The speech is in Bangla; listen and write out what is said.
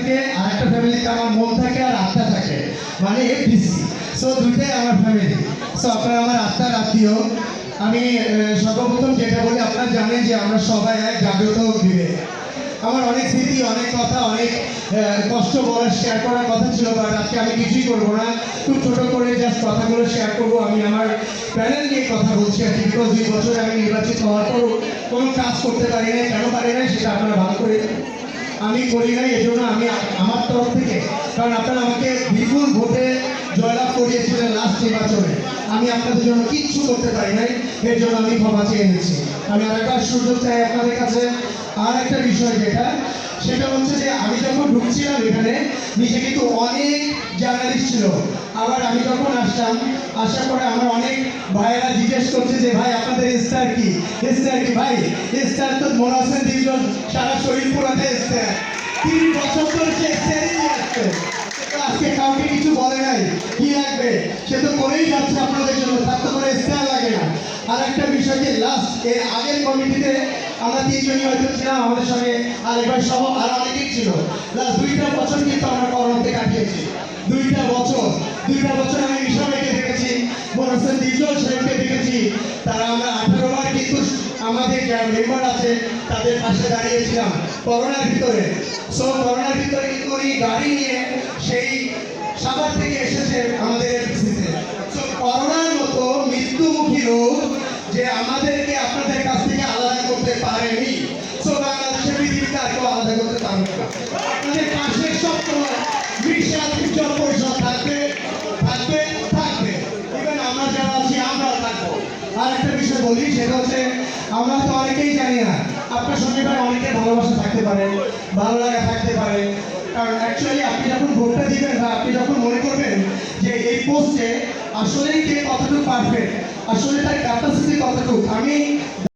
থাকে আর একটা ফ্যামিলিতে আমার মন থাকে আর আত্মা থাকে। মানে এফডিসি সো দুইটাই আমার ফ্যামিলি সো আপনারা আমার আত্মার আত্মীয়। আমি সর্বপ্রথম যেটা বলি, আপনারা জানেন যে আমরা সবাই এক জাগ্রত বিবেক। আমার অনেক স্মৃতি, অনেক কথা, অনেক কষ্ট বলার শেয়ার করার কথা ছিল বাট আজকে আমি কিছুই করব না। খুব ছোট করে জাস্ট কথাগুলো শেয়ার করব। আমি আমার প্যানেল নিয়ে কথা বলছি, আর কি দুই বছর আমি নির্বাচিত হওয়ার পরও কোনো কাজ করতে পারি না কেন পারি নাই সেটা আপনারা ভালো করে আমি করি নাই এই জন্য আমি আমার তরফ থেকে, কারণ আপনারা আমাকে বিপুল ভোটে জয়লাভ করিয়েছিলেন লাস্ট নির্বাচনে। আমি আপনাদের জন্য কিচ্ছু করতে পারি নাই, এর জন্য আমি ক্ষমা চেয়ে নিচ্ছি। আমি আরেকবার সুযোগ চাই আপনাদের কাছে। আর একটা বিষয় যেটা, সেটা হচ্ছে যে আমি যখন ঢুকছিলাম এখানে, নিচে কিন্তু অনেক জার্নালিস্ট ছিল। আবার আমি যখন আসলাম, আসার পরে আমার অনেক ভাইয়েরা জিজ্ঞেস করছে যে, ভাই, আপনাদের স্টার কি? স্টার কি? ভাই স্টার তো মনে দুইজন সারা করেই যাচ্ছে আপনাদের জন্য, তার তো কোনো স্টার লাগে না। আর একটা বিষয় যে লাস্ট এর আগের কমিটিতে আমরা তিনজনই হয়তো ছিলাম, আমাদের সঙ্গে আরেকবার সহ আর অনেকেই ছিল। লাস্ট দুইটা বছর কিন্তু আমরা করোনাতে কাটিয়েছি। দুইটা বছর দুইটা বছর আমি মিশাবাইকে দেখেছি মনোসেন দিজল সাহেবকে দেখেছি। তারা আমরা আঠারো বার কিন্তু আমাদের যারা মেম্বার আছে, তাদের পাশে দাঁড়িয়েছিলাম করোনার ভিতরে। সো করোনার ভিতরে কিন্তু উনি গাড়ি নিয়ে সেই সাভার থেকে এসেছে। যে আমাদেরকে আপনাদের কাছ থেকে আলাদা করতে পারেনি সো বাংলাদেশের পৃথিবীতে আর কেউ আলাদা করতে পারবে না। আপনাদের পাশে সবসময় থাকবে থাকবে আমরা থাকব। আর একটা বিষয় বলি, সেটা হচ্ছে, আমরা তো অনেকেই জানি না, আপনার অনেকের ভালোবাসা থাকতে পারে, ভালো লাগা থাকতে পারে। কারণ অ্যাকচুয়ালি আপনি যখন ভোটটা দিবেন বা আপনি যখন মনে করবেন যে এই পোস্টে আসলেই কে কতটুকু পারবে আসলে তার ক্যাপাসিটি কতটুকু? আমি